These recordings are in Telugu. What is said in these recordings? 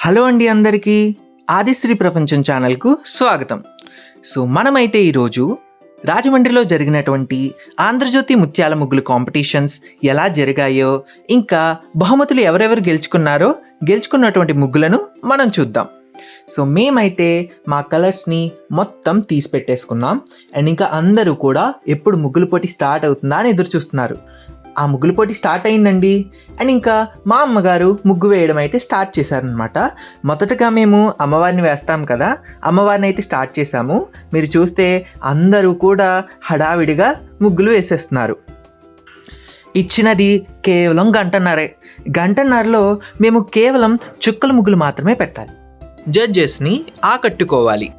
హలో అండి అందరికీ ఆదిశ్రీ ప్రపంచం ఛానల్కు స్వాగతం. సో మనమైతే ఈరోజు రాజమండ్రిలో జరిగినటువంటి ఆంధ్రజ్యోతి ముత్యాల ముగ్గులు కాంపిటీషన్స్ ఎలా జరిగాయో ఇంకా బహుమతులు ఎవరెవరు గెలుచుకున్నారో గెలుచుకున్నటువంటి ముగ్గులను మనం చూద్దాం. సో మేమైతే మా కలర్స్ని మొత్తం తీసి పెట్టేసుకున్నాం అండ్ ఇంకా అందరూ కూడా ఎప్పుడు ముగ్గులు పోటీ స్టార్ట్ అవుతుందా అని ఎదురు చూస్తున్నారు ఆ ముగ్గుల పోటీ స్టార్ట్ అయిందండి. అండ్ ఇంకా మా అమ్మగారు ముగ్గు వేయడం అయితే స్టార్ట్ చేశారనమాట మొదటగా మేము అమ్మవారిని వేస్తాం కదా అమ్మవారిని అయితే స్టార్ట్ చేశాము. మీరు చూస్తే అందరూ కూడా హడావిడిగా ముగ్గులు వేసేస్తున్నారు. ఇచ్చినది కేవలం గంటన్నరే. గంటన్నరలో మేము కేవలం చుక్కల ముగ్గులు మాత్రమే పెట్టాలి. జడ్జెస్ని ఆకట్టుకోవాలి.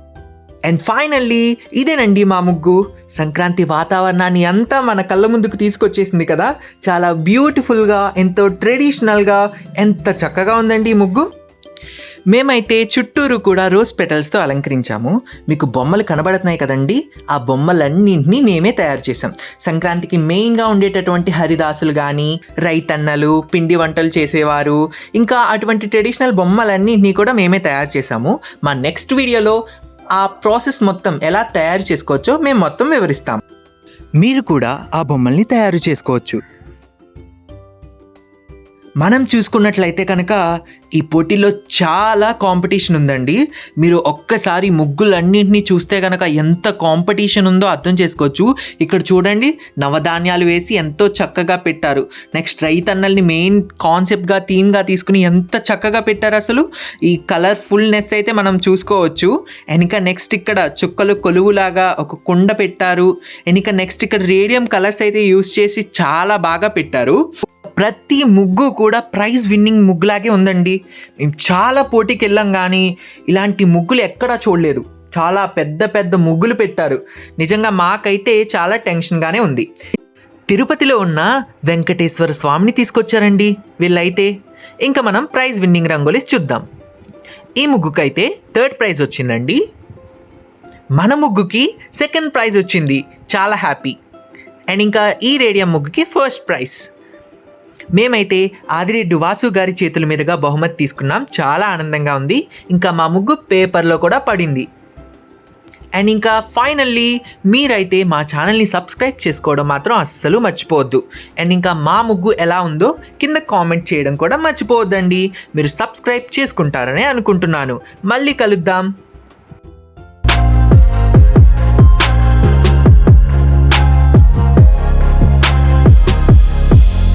అండ్ ఫైనల్లీ ఇదేనండి మా ముగ్గు. సంక్రాంతి వాతావరణాన్ని అంతా మన కళ్ళ ముందుకు తీసుకొచ్చేసింది కదా. చాలా బ్యూటిఫుల్గా ఎంతో ట్రెడిషనల్గా ఎంత చక్కగా ఉందండి ఈ ముగ్గు. మేమైతే చుట్టూరు కూడా రోజ్ పెటల్స్తో అలంకరించాము. మీకు బొమ్మలు కనబడుతున్నాయి కదండి. ఆ బొమ్మలన్నింటినీ మేమే తయారు చేసాం సంక్రాంతికి మెయిన్గా ఉండేటటువంటి హరిదాసులు కానీ రైతన్నలు పిండి వంటలు చేసేవారు ఇంకా అటువంటి ట్రెడిషనల్ బొమ్మలన్నింటినీ కూడా మేమే తయారు చేసాము మా నెక్స్ట్ వీడియోలో ఆ ప్రాసెస్ మొత్తం ఎలా తయారు చేసుకోవచ్చో మేము మొత్తం వివరిస్తాం. మీరు కూడా ఆ బొమ్మల్ని తయారు చేసుకోవచ్చు. మనం చూసుకున్నట్లయితే కనుక ఈ పోటీలో చాలా కాంపిటీషన్ ఉందండి. మీరు ఒక్కసారి ముగ్గులన్నింటినీ చూస్తే కనుక ఎంత కాంపిటీషన్ ఉందో అర్థం చేసుకోవచ్చు. ఇక్కడ చూడండి నవధాన్యాలు వేసి ఎంతో చక్కగా పెట్టారు. నెక్స్ట్ రైతన్నల్ని మెయిన్ కాన్సెప్ట్గా థీమ్గా తీసుకుని ఎంత చక్కగా పెట్టారు అసలు. ఈ కలర్ఫుల్నెస్ అయితే మనం చూసుకోవచ్చు. వెనక నెక్స్ట్ ఇక్కడ చుక్కలు కొలువులాగా ఒక కుండ పెట్టారు. వెనక నెక్స్ట్ ఇక్కడ రేడియం కలర్స్ అయితే యూస్ చేసి చాలా బాగా పెట్టారు. ప్రతి ముగ్గు కూడా ప్రైజ్ విన్నింగ్ ముగ్గులాగే ఉందండి. మేము చాలా పోటీకి వెళ్ళాం కానీ ఇలాంటి ముగ్గులు ఎక్కడా చూడలేదు. చాలా పెద్ద పెద్ద ముగ్గులు పెట్టారు. నిజంగా మాకైతే చాలా టెన్షన్గానే ఉంది. తిరుపతిలో ఉన్న వెంకటేశ్వర స్వామిని తీసుకొచ్చారండి వీళ్ళైతే. ఇంకా మనం ప్రైజ్ విన్నింగ్ రంగోలీస్ చూద్దాం. ఈ ముగ్గుకైతే థర్డ్ ప్రైజ్ వచ్చిందండి. మన ముగ్గుకి సెకండ్ ప్రైజ్ వచ్చింది. చాలా హ్యాపీ. అండ్ ఇంకా ఈ రేడియం ముగ్గుకి ఫస్ట్ ప్రైజ్. మేమైతే ఆదిరెడ్డి వాసు గారి చేతుల మీదుగా బహుమతి తీసుకున్నాం. చాలా ఆనందంగా ఉంది. ఇంకా మా ముగ్గు పేపర్లో కూడా పడింది. అండ్ ఇంకా ఫైనల్లీ మీరైతే మా ఛానల్ని సబ్స్క్రైబ్ చేసుకోవడం మాత్రం అస్సలు మర్చిపోవద్దు. అండ్ ఇంకా మా ముగ్గు ఎలా ఉందో కింద కామెంట్ చేయడం కూడా మర్చిపోవద్దండి. మీరు సబ్స్క్రైబ్ చేసుకుంటారని అనుకుంటున్నాను. మళ్ళీ కలుద్దాం.